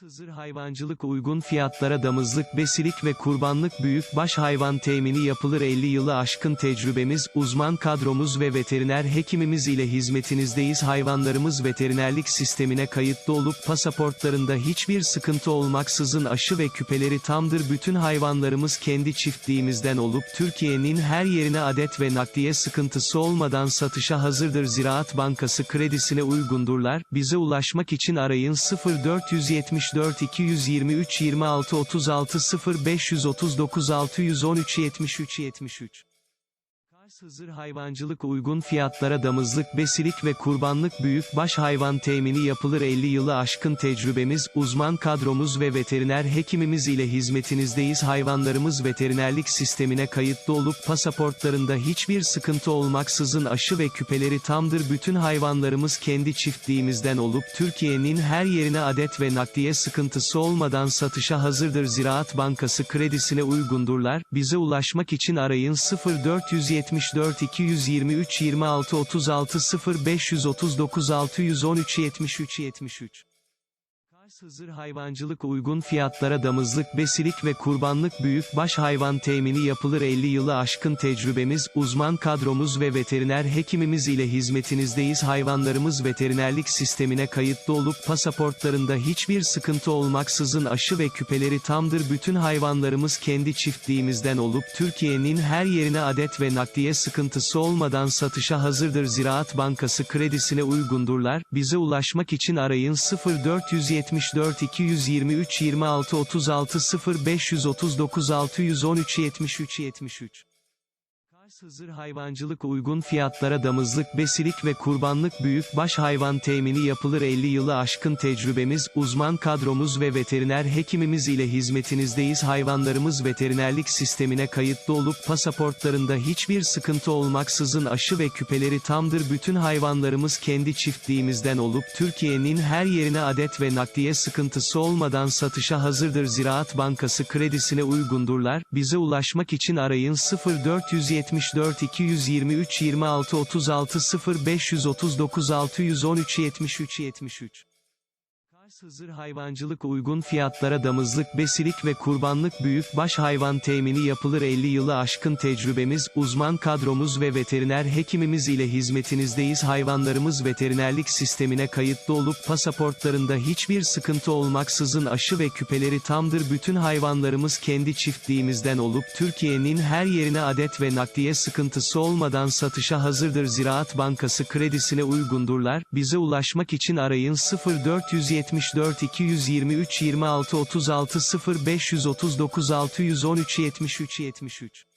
Hızır hayvancılık uygun fiyatlara damızlık, besilik ve kurbanlık büyükbaş hayvan temini yapılır. 50 yılı aşkın tecrübemiz, uzman kadromuz ve veteriner hekimimiz ile hizmetinizdeyiz. Hayvanlarımız veterinerlik sistemine kayıtlı olup pasaportlarında hiçbir sıkıntı olmaksızın aşı ve küpeleri tamdır. Bütün hayvanlarımız kendi çiftliğimizden olup Türkiye'nin her yerine adet ve nakliye sıkıntısı olmadan satışa hazırdır. Ziraat Bankası kredisine uygundurlar, bize ulaşmak için arayın 0474 223 26 36 0539 613 73 73 Kars Hızır hayvancılık uygun fiyatlara damızlık, besilik ve kurbanlık büyükbaş hayvan temini yapılır. 50 yılı aşkın tecrübemiz, uzman kadromuz ve veteriner hekimimiz ile hizmetinizdeyiz. Hayvanlarımız veterinerlik sistemine kayıtlı olup pasaportlarında hiçbir sıkıntı olmaksızın aşı ve küpeleri tamdır. Bütün hayvanlarımız kendi çiftliğimizden olup Türkiye'nin her yerine adet ve nakliye sıkıntısı olmadan satışa hazırdır. Ziraat Bankası kredisine uygundurlar, bize ulaşmak için arayın 0474 223 26 36 0539 613 73 73 Kars Hızır hayvancılık uygun fiyatlara damızlık, besilik ve kurbanlık büyükbaş hayvan temini yapılır. 50 yılı aşkın tecrübemiz, uzman kadromuz ve veteriner hekimimiz ile hizmetinizdeyiz. Hayvanlarımız veterinerlik sistemine kayıtlı olup pasaportlarında hiçbir sıkıntı olmaksızın aşı ve küpeleri tamdır. Bütün hayvanlarımız kendi çiftliğimizden olup Türkiye'nin her yerine adet ve nakliye sıkıntısı olmadan satışa hazırdır. Ziraat Bankası kredisine uygundurlar, bize ulaşmak için arayın 0474 223 26 36 0539 613 73 73 Kars Hızır hayvancılık uygun fiyatlara damızlık, besilik ve kurbanlık büyükbaş hayvan temini yapılır. 50 yılı aşkın tecrübemiz, uzman kadromuz ve veteriner hekimimiz ile hizmetinizdeyiz. Hayvanlarımız veterinerlik sistemine kayıtlı olup pasaportlarında hiçbir sıkıntı olmaksızın aşı ve küpeleri tamdır. Bütün hayvanlarımız kendi çiftliğimizden olup Türkiye'nin her yerine adet ve nakliye sıkıntısı olmadan satışa hazırdır. Ziraat Bankası kredisine uygundurlar, bize ulaşmak için arayın 0470 74 223 26 36 0539 613 73 73 Kars Hızır hayvancılık uygun fiyatlara damızlık, besilik ve kurbanlık büyükbaş hayvan temini yapılır. 50 yılı aşkın tecrübemiz, uzman kadromuz ve veteriner hekimimiz ile hizmetinizdeyiz. Hayvanlarımız veterinerlik sistemine kayıtlı olup pasaportlarında hiçbir sıkıntı olmaksızın aşı ve küpeleri tamdır. Bütün hayvanlarımız kendi çiftliğimizden olup Türkiye'nin her yerine adet ve nakliye sıkıntısı olmadan satışa hazırdır. Ziraat Bankası kredisine uygundurlar, bize ulaşmak için arayın 0470 74 223 26 36 0539 613 73 73 Kars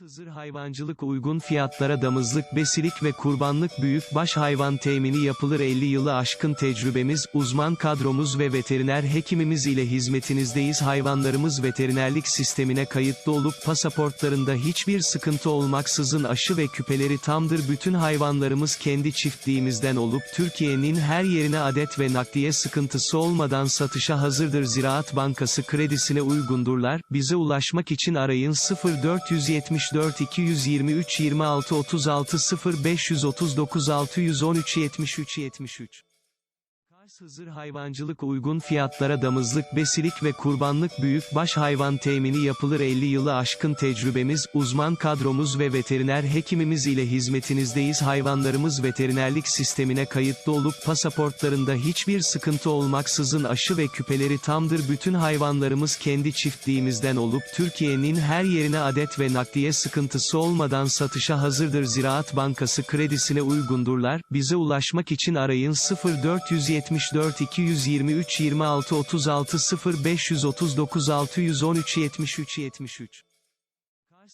Hızır hayvancılık uygun fiyatlara damızlık, besilik ve kurbanlık büyükbaş hayvan temini yapılır. 50 yılı aşkın tecrübemiz, uzman kadromuz ve veteriner hekimimiz ile hizmetinizdeyiz. Hayvanlarımız veterinerlik sistemine kayıtlı olup pasaportlarında hiçbir sıkıntı olmaksızın aşı ve küpeleri tamdır. Bütün hayvanlarımız kendi çiftliğimizden olup Türkiye'nin her yerine adet ve nakliye sıkıntısı olmadan satışa hazırdır. Ziraat Bankası kredisine uygundurlar, bize ulaşmak için arayın 0470 74 223 26 36 0539 613 73 73 Kars Hızır hayvancılık uygun fiyatlara damızlık, besilik ve kurbanlık büyükbaş hayvan temini yapılır. 50 yılı aşkın tecrübemiz, uzman kadromuz ve veteriner hekimimiz ile hizmetinizdeyiz. Hayvanlarımız veterinerlik sistemine kayıtlı olup pasaportlarında hiçbir sıkıntı olmaksızın aşı ve küpeleri tamdır. Bütün hayvanlarımız kendi çiftliğimizden olup Türkiye'nin her yerine adet ve nakliye sıkıntısı olmadan satışa hazırdır. Ziraat Bankası kredisine uygundurlar, bize ulaşmak için arayın 0470 74 223 26 36 0539 613 73 73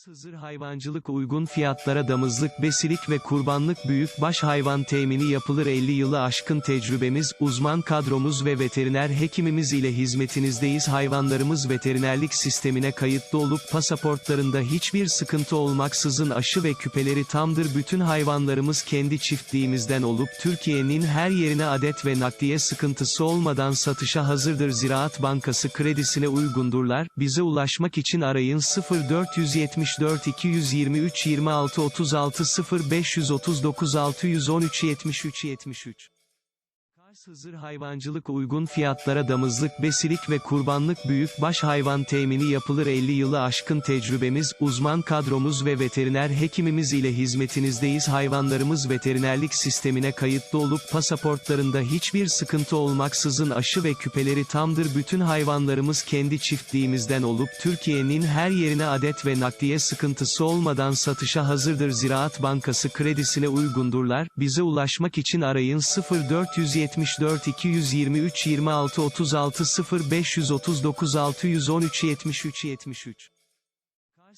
Kars Hızır hayvancılık uygun fiyatlara damızlık, besilik ve kurbanlık büyükbaş hayvan temini yapılır. 50 yılı aşkın tecrübemiz, uzman kadromuz ve veteriner hekimimiz ile hizmetinizdeyiz. Hayvanlarımız veterinerlik sistemine kayıtlı olup pasaportlarında hiçbir sıkıntı olmaksızın aşı ve küpeleri tamdır. Bütün hayvanlarımız kendi çiftliğimizden olup Türkiye'nin her yerine adet ve nakliye sıkıntısı olmadan satışa hazırdır. Ziraat Bankası kredisine uygundurlar, bize ulaşmak için arayın 0470 74 223 26 36 0539 613 73 73 Hazır hayvancılık uygun fiyatlara damızlık besilik ve kurbanlık büyükbaş hayvan temini yapılır. 50 yılı aşkın tecrübemiz, uzman kadromuz ve veteriner hekimimiz ile hizmetinizdeyiz. Hayvanlarımız veterinerlik sistemine kayıtlı olup pasaportlarında hiçbir sıkıntı olmaksızın aşı ve küpeleri tamdır. Bütün hayvanlarımız kendi çiftliğimizden olup Türkiye'nin her yerine adet ve nakliye sıkıntısı olmadan satışa hazırdır. Ziraat Bankası kredisine uygundurlar, bize ulaşmak için arayın 0474 223 26 36 0539 613 73 73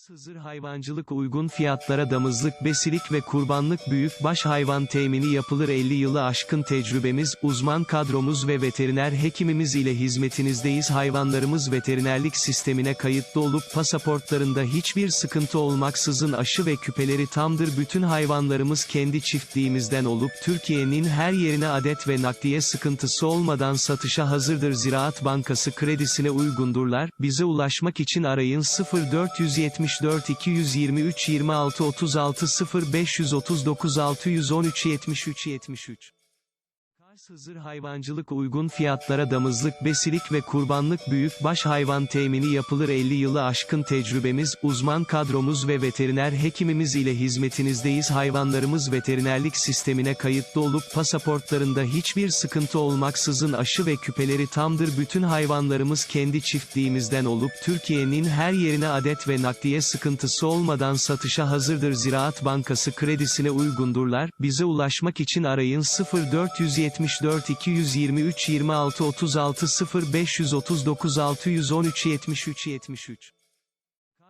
Kars Hızır Hayvancılık uygun fiyatlara damızlık besilik ve kurbanlık büyükbaş hayvan temini yapılır. 50 yılı aşkın tecrübemiz, uzman kadromuz ve veteriner hekimimiz ile hizmetinizdeyiz. Hayvanlarımız veterinerlik sistemine kayıtlı olup pasaportlarında hiçbir sıkıntı olmaksızın aşı ve küpeleri tamdır. Bütün hayvanlarımız kendi çiftliğimizden olup Türkiye'nin her yerine adet ve nakliye sıkıntısı olmadan satışa hazırdır. Ziraat Bankası kredisine uygundurlar, bize ulaşmak için arayın 0474 223 26 36 0539 613 73 73 Kars Hızır Hayvancılık uygun fiyatlara damızlık besilik ve kurbanlık büyükbaş hayvan temini yapılır. 50 yılı aşkın tecrübemiz, uzman kadromuz ve veteriner hekimimiz ile hizmetinizdeyiz. Hayvanlarımız veterinerlik sistemine kayıtlı olup pasaportlarında hiçbir sıkıntı olmaksızın aşı ve küpeleri tamdır. Bütün hayvanlarımız kendi çiftliğimizden olup Türkiye'nin her yerine adet ve nakliye sıkıntısı olmadan satışa hazırdır. Ziraat Bankası kredisine uygundurlar, bize ulaşmak için arayın 0470 74 223 26 36 0539 613 73 73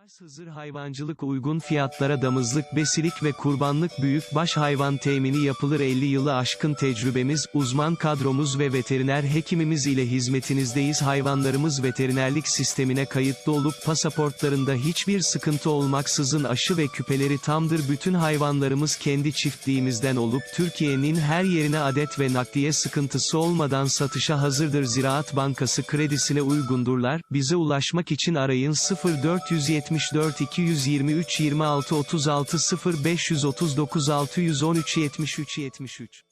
Kars Hızır Hayvancılık uygun fiyatlara damızlık besilik ve kurbanlık büyükbaş hayvan temini yapılır. 50 yılı aşkın tecrübemiz, uzman kadromuz ve veteriner hekimimiz ile hizmetinizdeyiz. Hayvanlarımız veterinerlik sistemine kayıtlı olup pasaportlarında hiçbir sıkıntı olmaksızın aşı ve küpeleri tamdır. Bütün hayvanlarımız kendi çiftliğimizden olup Türkiye'nin her yerine adet ve nakliye sıkıntısı olmadan satışa hazırdır. Ziraat Bankası kredisine uygundurlar, bize ulaşmak için arayın 0470 74 223 26 36 0539 613 73 73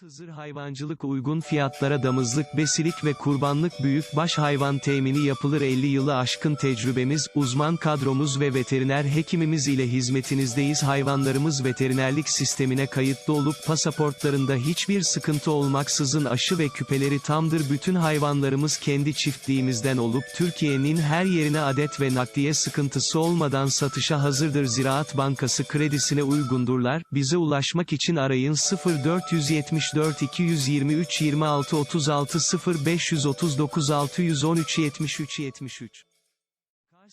Kars Hızır Hayvancılık uygun fiyatlara damızlık besilik ve kurbanlık büyükbaş hayvan temini yapılır. 50 yılı aşkın tecrübemiz, uzman kadromuz ve veteriner hekimimiz ile hizmetinizdeyiz. Hayvanlarımız veterinerlik sistemine kayıtlı olup pasaportlarında hiçbir sıkıntı olmaksızın aşı ve küpeleri tamdır. Bütün hayvanlarımız kendi çiftliğimizden olup Türkiye'nin her yerine adet ve nakliye sıkıntısı olmadan satışa hazırdır. Ziraat Bankası kredisine uygundurlar, bize ulaşmak için arayın 0470 74 223 26 36 0539 613 73 73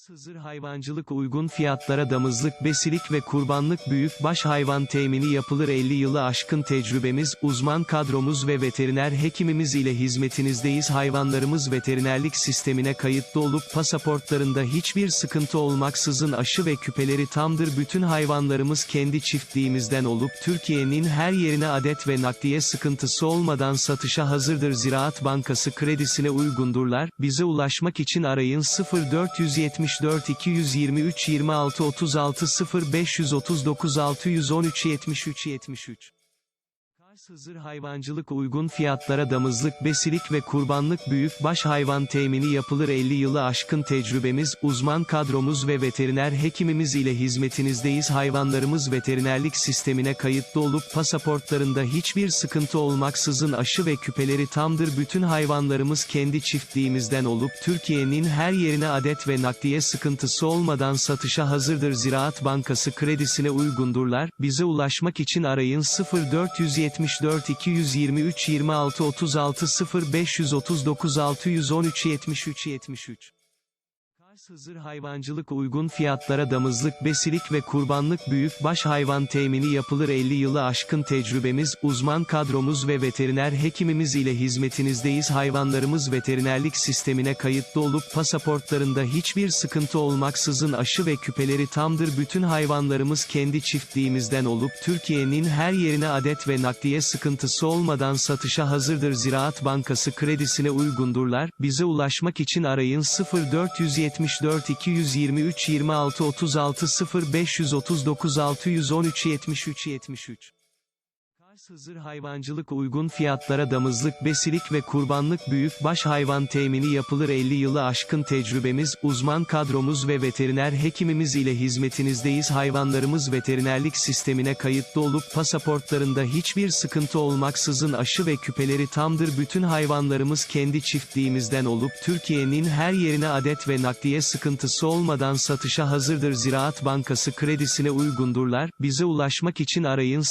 Kars Hızır Hayvancılık uygun fiyatlara damızlık besilik ve kurbanlık büyükbaş hayvan temini yapılır. 50 yılı aşkın tecrübemiz, uzman kadromuz ve veteriner hekimimiz ile hizmetinizdeyiz. Hayvanlarımız veterinerlik sistemine kayıtlı olup pasaportlarında hiçbir sıkıntı olmaksızın aşı ve küpeleri tamdır. Bütün hayvanlarımız kendi çiftliğimizden olup Türkiye'nin her yerine adet ve nakliye sıkıntısı olmadan satışa hazırdır. Ziraat Bankası kredisine uygundurlar, bize ulaşmak için arayın 0470 74 223 26 36 0539 613 73 73 Kars Hızır Hayvancılık uygun fiyatlara damızlık besilik ve kurbanlık büyükbaş hayvan temini yapılır. 50 yılı aşkın tecrübemiz, uzman kadromuz ve veteriner hekimimiz ile hizmetinizdeyiz. Hayvanlarımız veterinerlik sistemine kayıtlı olup pasaportlarında hiçbir sıkıntı olmaksızın aşı ve küpeleri tamdır. Bütün hayvanlarımız kendi çiftliğimizden olup Türkiye'nin her yerine adet ve nakliye sıkıntısı olmadan satışa hazırdır. Ziraat Bankası kredisine uygundurlar, bize ulaşmak için arayın 0470 74 223 26 36 0539 613 73 73 Kars Hızır Hayvancılık uygun fiyatlara damızlık besilik ve kurbanlık büyükbaş hayvan temini yapılır. 50 yılı aşkın tecrübemiz, uzman kadromuz ve veteriner hekimimiz ile hizmetinizdeyiz. Hayvanlarımız veterinerlik sistemine kayıtlı olup pasaportlarında hiçbir sıkıntı olmaksızın aşı ve küpeleri tamdır. Bütün hayvanlarımız kendi çiftliğimizden olup Türkiye'nin her yerine adet ve nakliye sıkıntısı olmadan satışa hazırdır. Ziraat Bankası kredisine uygundurlar, bize ulaşmak için arayın 0470 74 223 26 36 0539 613 73 73 Kars Hızır Hayvancılık uygun fiyatlara damızlık besilik ve kurbanlık büyükbaş hayvan temini yapılır. 50 yılı aşkın tecrübemiz, uzman kadromuz ve veteriner hekimimiz ile hizmetinizdeyiz. Hayvanlarımız veterinerlik sistemine kayıtlı olup pasaportlarında hiçbir sıkıntı olmaksızın aşı ve küpeleri tamdır. Bütün hayvanlarımız kendi çiftliğimizden olup Türkiye'nin her yerine adet ve nakliye sıkıntısı olmadan satışa hazırdır. Ziraat Bankası kredisine uygundurlar, bize ulaşmak için arayın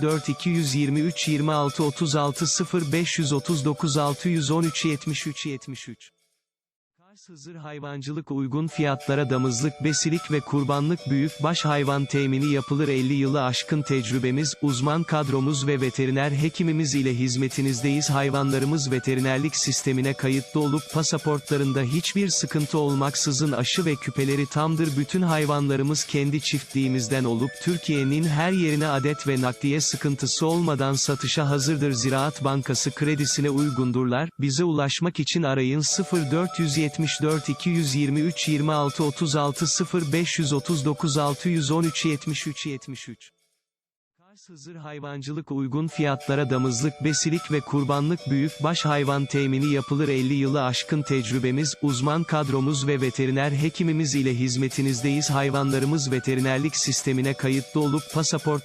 0474 223 26 36 0539 613 73 73 Kars Hızır Hayvancılık uygun fiyatlara damızlık besilik ve kurbanlık büyükbaş hayvan temini yapılır. 50 yılı aşkın tecrübemiz, uzman kadromuz ve veteriner hekimimiz ile hizmetinizdeyiz. Hayvanlarımız veterinerlik sistemine kayıtlı olup pasaportlarında hiçbir sıkıntı olmaksızın aşı ve küpeleri tamdır. Bütün hayvanlarımız kendi çiftliğimizden olup Türkiye'nin her yerine adet ve nakliye sıkıntısı olmadan satışa hazırdır. Ziraat Bankası kredisine uygundurlar, bize ulaşmak için arayın 0474 223 26 36 0539 613 73 73 Kars Hızır Hayvancılık uygun fiyatlara damızlık besilik ve kurbanlık büyükbaş hayvan temini yapılır. 50 yılı aşkın tecrübemiz, uzman kadromuz ve veteriner hekimimiz ile hizmetinizdeyiz. Hayvanlarımız veterinerlik sistemine kayıtlı olup pasaport